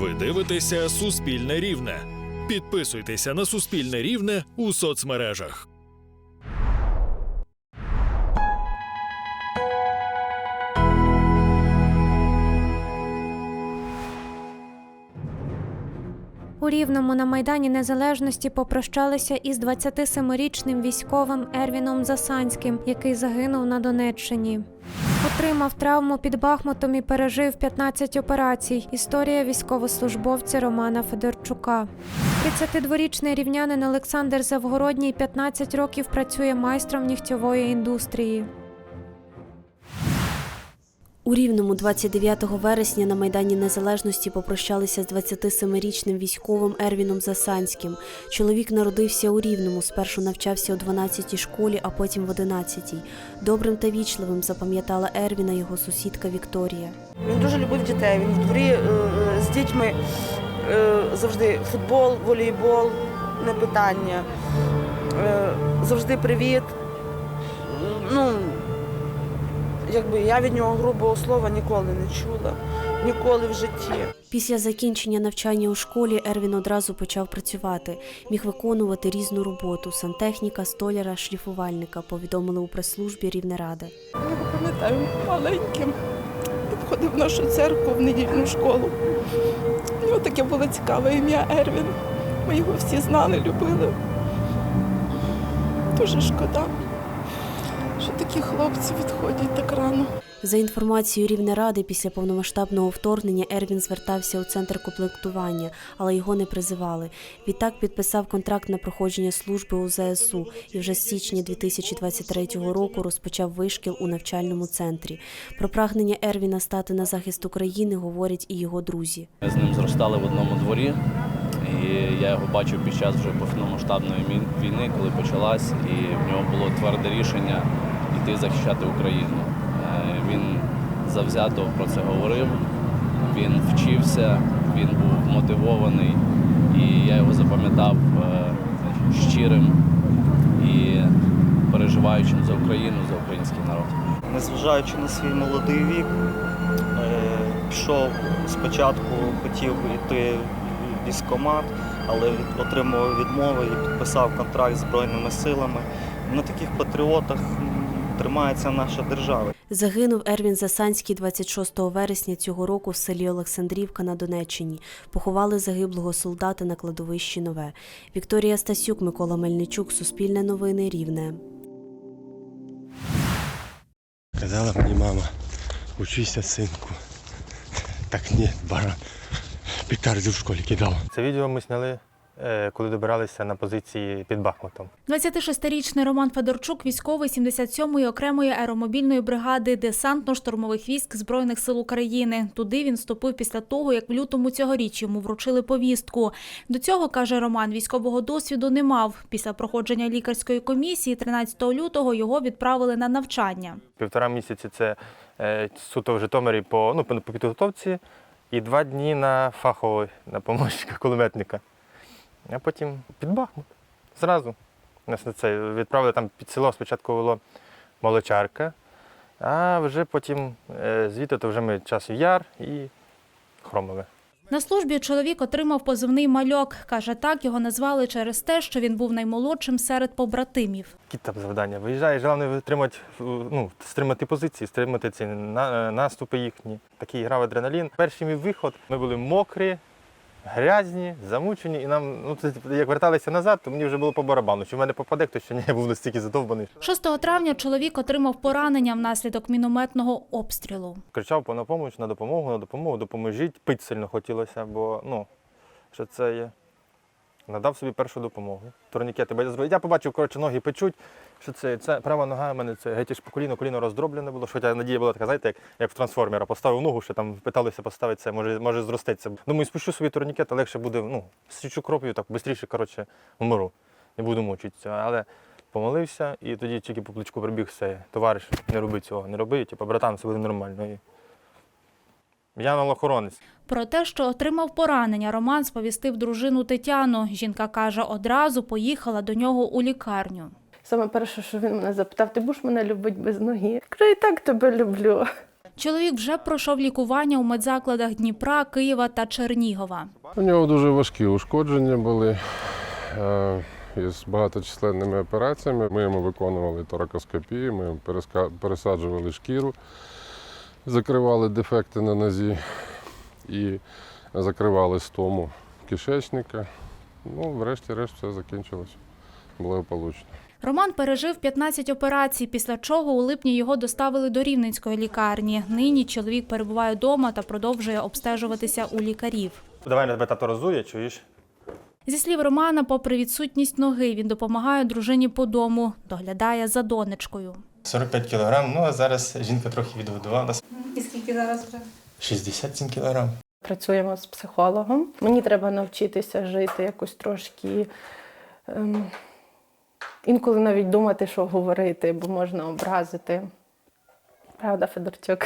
Ви дивитеся Суспільне Рівне. Підписуйтеся на Суспільне Рівне у соцмережах. У Рівному на Майдані Незалежності попрощалися із 27-річним військовим Ервіном Засанським, який загинув на Донеччині. Отримав травму під Бахмутом і пережив 15 операцій. Історія військовослужбовця Романа Федорчука. 32-річний рівнянин Олександр Завгородній 15 років працює майстром нігтьової індустрії. У Рівному 29 вересня на Майдані Незалежності попрощалися з 27-річним військовим Ервіном Засанським. Чоловік народився у Рівному, спершу навчався у 12-й школі, а потім в 11-й. Добрим та вічливим запам'ятала Ервіна його сусідка Вікторія. Він дуже любив дітей. Він в дворі е, е, з дітьми е, завжди футбол, волейбол, не питання. Завжди привіт. Ну, якби я від нього грубого слова ніколи не чула. Ніколи в житті. Після закінчення навчання у школі Ервін одразу почав працювати. Міг виконувати різну роботу сантехніка, столяра, шліфувальника, повідомили у прес-службі Рівнеради. Я його пам'ятаю маленьким. Входив в нашу церкву в недільну школу. У нього таке було цікаве ім'я Ервін. Ми його всі знали, любили. Дуже шкода, такі хлопці відходять так рано. За інформацією Рівнеради, після повномасштабного вторгнення Ервін звертався у центр комплектування, але його не призивали. Відтак підписав контракт на проходження служби у ЗСУ і вже з січня 2023 року розпочав вишкіл у навчальному центрі. Про прагнення Ервіна стати на захист України говорять і його друзі. Ми з ним зростали в одному дворі, і я його бачив під час вже повномасштабної війни, коли почалась, і в нього було тверде рішення йти захищати Україну. Е, Він завзято про це говорив, він вчився, він був мотивований, і я його запам'ятав е, щирим і переживаючим за Україну, за український народ. незважаючи на свій молодий вік, е, пішов спочатку, хотів йти в військкомат, але отримав відмови і підписав контракт з Збройними силами. На таких патріотах тримається наша держава. Загинув Ервін Засанський 26 вересня цього року в селі Олександрівка на Донеччині. Поховали загиблого солдата на кладовищі Нове. Вікторія Стасюк, Микола Мельничук, Суспільне новини Рівне. Казала мені мама, учися, синку. Так ні, баран. Петарди в школі кидав. Це відео ми зняли, е, коли добиралися на позиції під Бахмутом. 26-річний Роман Федорчук, військовий 77-ї окремої аеромобільної бригади десантно-штурмових військ Збройних сил України. Туди він вступив після того, як в лютому цьогоріч йому вручили повістку. До цього, каже Роман, військового досвіду не мав. Після проходження лікарської комісії 13 лютого його відправили на навчання. Півтора місяці це е, суто в Житомирі по, ну, по підготовці і два дні на фаховий, на помощника кулеметника. А потім під Бахмут. Зразу. Нас на це відправили там під село, спочатку було Молочарка, а вже потім е, звідти то вже ми часу яр і хромове. На службі чоловік отримав позивний мальок. Каже, так його назвали через те, що він був наймолодшим серед побратимів. Які там завдання? Виїжджаєш, головне витримати, ну, стримати позиції, стримати ці на- наступи їхні. Такий грав адреналін. Перший мій виход, ми були мокрі, грязні, замучені, і нам, ну, це, як верталися назад, то мені вже було по барабану. Чи в мене попаде хтось, чи ні, я був настільки задовбаний. 6 травня чоловік отримав поранення внаслідок мінометного обстрілу. Кричав по на допомогу, на допомогу, на допомогу, допоможіть. Пить сильно хотілося, бо ну, що це є. Надав собі першу допомогу. Турнікети. Я- побачив, коротше, ноги печуть, що це, це права нога в мене це геть по коліно, коліно роздроблене було. Хоча надія була така, знаєте, як, як в трансформера. Поставив ногу, що там питалися поставити це, може, може зростеться. Думаю, спущу собі турнікет, а легше буде, ну, січу кроп'ю, так швидше, коротше, вмру. Не буду мучитися. Але помолився і тоді тільки по плечку прибіг все. Товариш, не роби цього, не роби, типу, братан, все буде нормально. Я охоронець. Про те, що отримав поранення, Роман сповістив дружину Тетяну. Жінка каже, одразу поїхала до нього у лікарню. Саме перше, що він мене запитав, ти будеш мене любити без ноги? Кажу, і так тебе люблю. Чоловік вже пройшов лікування у медзакладах Дніпра, Києва та Чернігова. У нього дуже важкі ушкодження були е, із багаточисленними операціями. Ми йому виконували торакоскопії, ми пересаджували шкіру, закривали дефекти на нозі і закривали стому кишечника. Ну, врешті-решт все закінчилось благополучно. Роман пережив 15 операцій, після чого у липні його доставили до Рівненської лікарні. Нині чоловік перебуває вдома та продовжує обстежуватися у лікарів. Давай на тебе тато розує, чуєш? Зі слів Романа, попри відсутність ноги, він допомагає дружині по дому, доглядає за донечкою. 45 кілограм, ну а зараз жінка трохи відгодувала. І скільки зараз вже? 67 кілограм. Працюємо з психологом. Мені треба навчитися жити якось трошки. Ем, інколи навіть думати, що говорити, бо можна образити. Правда, Федорчук?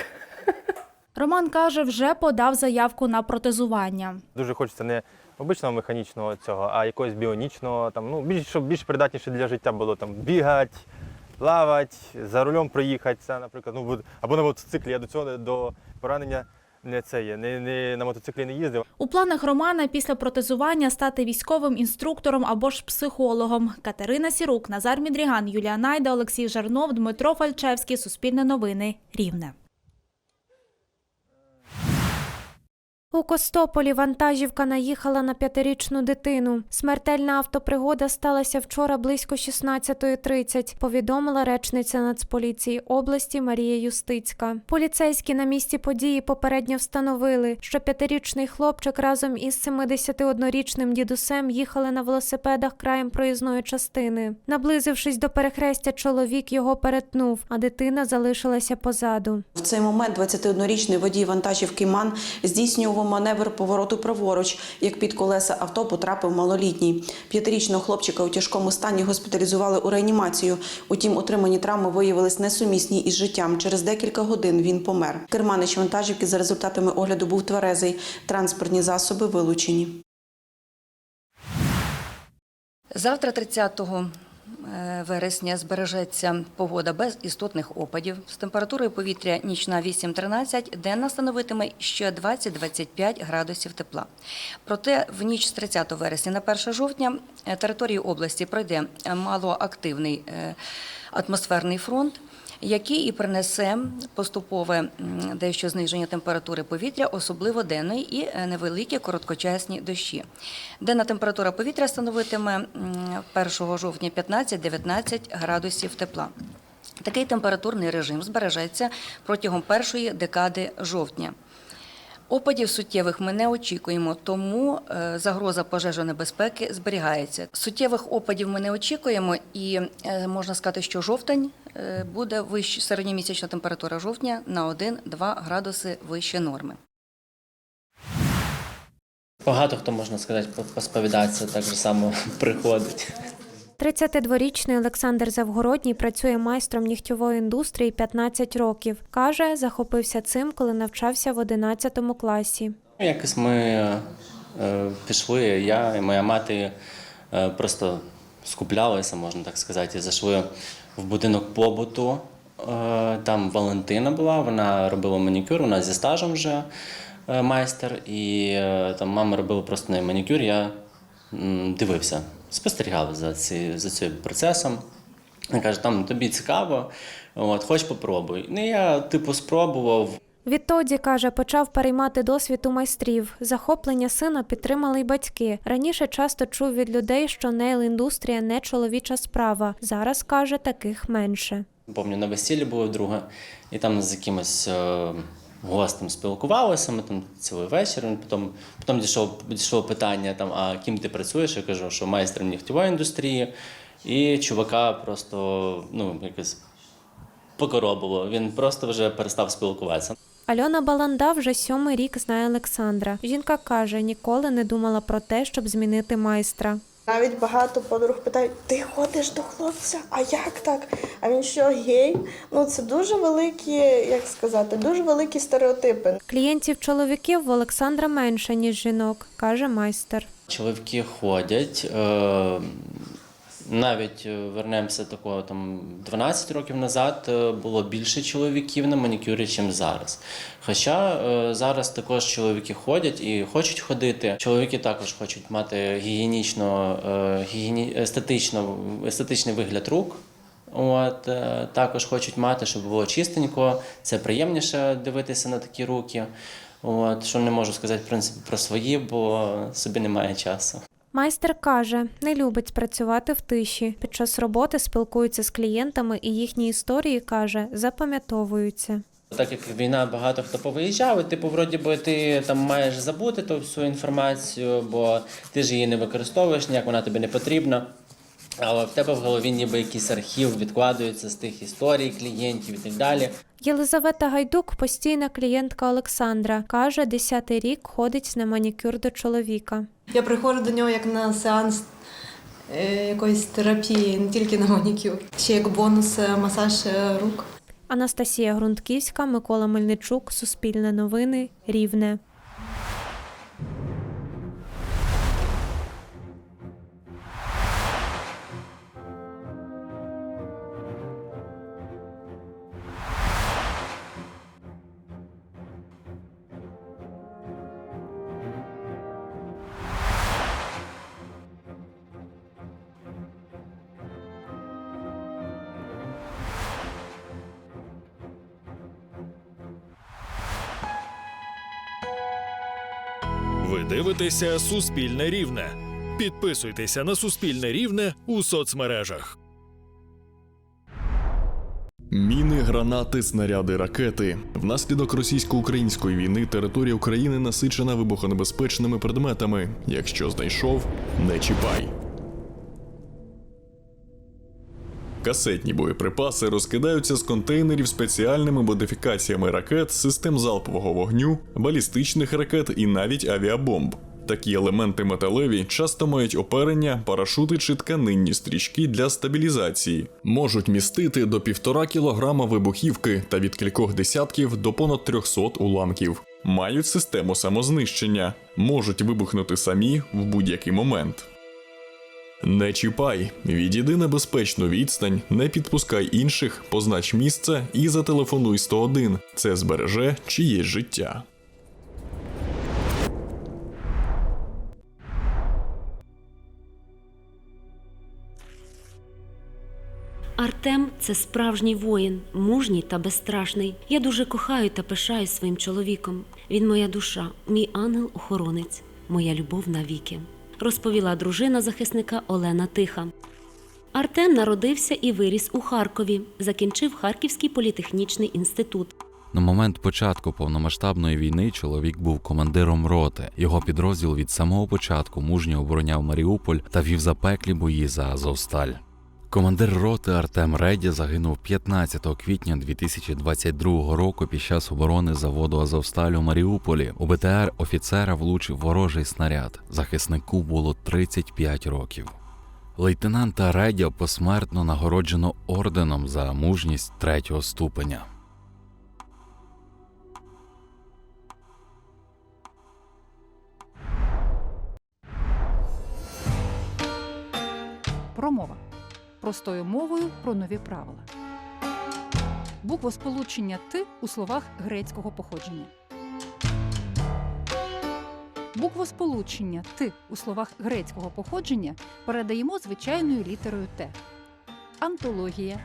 Роман каже, вже подав заявку на протезування. Дуже хочеться не обичного механічного цього, а якогось біонічного, там, ну, більш, щоб більш придатніше для життя було там бігати, плавати, за рулем проїхати. Це, наприклад, ну, або на мотоциклі. Я до цього до поранення не це є, не, не, на мотоциклі не їздив. У планах Романа після протезування стати військовим інструктором або ж психологом. Катерина Сірук, Назар Мідріган, Юлія Найда, Олексій Жарнов, Дмитро Фальчевський. Суспільне новини. Рівне. У Костополі вантажівка наїхала на п'ятирічну дитину. Смертельна автопригода сталася вчора близько 16.30, повідомила речниця Нацполіції області Марія Юстицька. Поліцейські на місці події попередньо встановили, що п'ятирічний хлопчик разом із 71-річним дідусем їхали на велосипедах краєм проїзної частини. Наблизившись до перехрестя, чоловік його перетнув, а дитина залишилася позаду. В цей момент 21-річний водій вантажівки МАН здійснював маневр повороту праворуч, як під колеса авто потрапив малолітній. П'ятирічного хлопчика у тяжкому стані госпіталізували у реанімацію. Утім, отримані травми виявились несумісні із життям. Через декілька годин він помер. Керманич вантажівки за результатами огляду був тверезий. Транспортні засоби вилучені. Завтра, 30 е, вересня, збережеться погода без істотних опадів. З температурою повітря нічна 8-13, денна становитиме ще 20-25 градусів тепла. Проте в ніч з 30 вересня на 1 жовтня території області пройде е, малоактивний е, атмосферний фронт. Який і принесе поступове дещо зниження температури повітря, особливо денної і е, невеликі короткочасні дощі. Денна температура повітря становитиме м, 1 жовтня 15-19 градусів тепла. Такий температурний режим збережеться протягом першої декади жовтня. Опадів суттєвих ми не очікуємо, тому е, загроза пожежонебезпеки зберігається. Суттєвих опадів ми не очікуємо, і е, можна сказати, що жовтень е, буде вище середньомісячна температура жовтня на 1-2 градуси вище норми. Багато хто можна сказати, посповідатися так же само приходить. 32-річний Олександр Завгородній працює майстром нігтьової індустрії 15 років. Каже, захопився цим, коли навчався в 11 класі. Якось ми е, пішли, я і моя мати е, просто скуплялися, можна так сказати, зайшли в будинок побуту. Е, Там Валентина була, вона робила манікюр, вона зі стажем вже майстер, і там мама робила просто неї манікюр. Я дивився, спостерігав за, ці, за цим процесом. Вона каже, там тобі цікаво, от, хоч попробуй. Ну, я типу спробував. Відтоді, каже, почав переймати досвід у майстрів. Захоплення сина підтримали й батьки. Раніше часто чув від людей, що нейл-індустрія не чоловіча справа. Зараз, каже, таких менше. Помню, на весіллі було вдруге, і там з якимось е, гостем спілкувалися. Ми там цілий вечір. і Потім, потім дійшло, дійшло питання: там, а ким ти працюєш? Я кажу, що майстром нігтєвої індустрії. І чувака просто ну, якось покоробило. Він просто вже перестав спілкуватися. Альона Баланда вже сьомий рік знає Олександра. Жінка каже, ніколи не думала про те, щоб змінити майстра. Навіть багато подруг питають: ти ходиш до хлопця? А як так? А він що, гей? Ну це дуже великі, як сказати, дуже великі стереотипи. Клієнтів чоловіків в Олександра менше, ніж жінок, каже майстер. Чоловіки ходять. Навіть е, вернемося такого там 12 років назад е, було більше чоловіків на манікюрі, ніж зараз. Хоча е, зараз також чоловіки ходять і хочуть ходити. Чоловіки також хочуть мати гігієнічно, гігієні... естетично, естетичний вигляд рук. От, також хочуть мати, щоб було чистенько, це приємніше дивитися на такі руки. От, що не можу сказати в принципі про свої, бо собі немає часу. Майстер каже, не любить працювати в тиші. Під час роботи спілкується з клієнтами і їхні історії каже, запам'ятовуються. Так як війна багато хто повиїжджав, і типу, вроді би, ти там маєш забути ту всю інформацію, бо ти ж її не використовуєш, ніяк вона тобі не потрібна. Але в тебе в голові ніби якийсь архів відкладується з тих історій клієнтів і так далі. Єлизавета Гайдук постійна клієнтка Олександра. Каже, десятий рік ходить на манікюр до чоловіка. Я приходжу до нього як на сеанс е, якоїсь терапії, не тільки на манікюр. Ще як бонус е, масаж е, рук. Анастасія Грунтківська, Микола Мельничук, Суспільне новини, Рівне. Ви дивитеся Суспільне Рівне. Підписуйтеся на Суспільне Рівне у соцмережах. Міни, гранати, снаряди, ракети. Внаслідок російсько-української війни територія України насичена вибухонебезпечними предметами. Якщо знайшов, не чіпай. Касетні боєприпаси розкидаються з контейнерів спеціальними модифікаціями ракет, систем залпового вогню, балістичних ракет і навіть авіабомб. Такі елементи металеві часто мають оперення, парашути чи тканинні стрічки для стабілізації, можуть містити до півтора кілограма вибухівки та від кількох десятків до понад 300 уламків. Мають систему самознищення, можуть вибухнути самі в будь-який момент. Не чіпай, відійди на безпечну відстань, не підпускай інших, познач місце і зателефонуй 101. Це збереже чиєсь життя. Артем це справжній воїн, мужній та безстрашний. Я дуже кохаю та пишаюсь своїм чоловіком. Він моя душа, мій ангел-охоронець, моя любов навіки, розповіла дружина захисника Олена Тиха. Артем народився і виріс у Харкові, закінчив Харківський політехнічний інститут. На момент початку повномасштабної війни чоловік був командиром роти. Його підрозділ від самого початку мужньо обороняв Маріуполь та вів запеклі бої за Азовсталь. Командир роти Артем Редя загинув 15 квітня 2022 року під час оборони заводу Азовсталь у Маріуполі. У БТР офіцера влучив ворожий снаряд. Захиснику було 35 років. Лейтенанта Редя посмертно нагороджено орденом за мужність третього ступеня. Промова простою мовою про нові правила. Буквосполучення ти у словах грецького походження. Буквосполучення ти у словах грецького походження передаємо звичайною літерою Т. Антологія,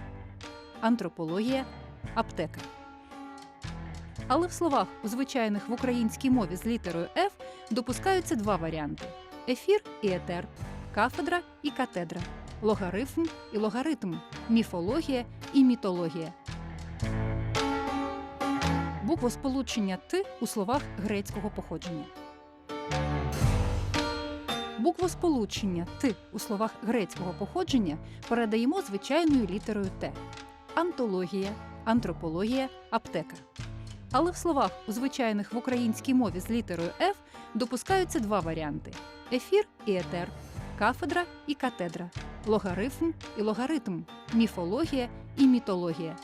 антропологія, аптека. Але в словах, звичайних в українській мові з літерою Ф, допускаються два варіанти: ефір і етер, кафедра і катедра, логарифм і логаритм, міфологія і мітологія. Буквосполучення ти у словах грецького походження. Буквосполучення ти у словах грецького походження передаємо звичайною літерою Т. Антологія, антропологія, аптека. Але в словах, у звичайних в українській мові з літерою Ф, допускаються два варіанти: ефір і етер, кафедра і катедра, логарифм і логаритм, міфологія і мітологія.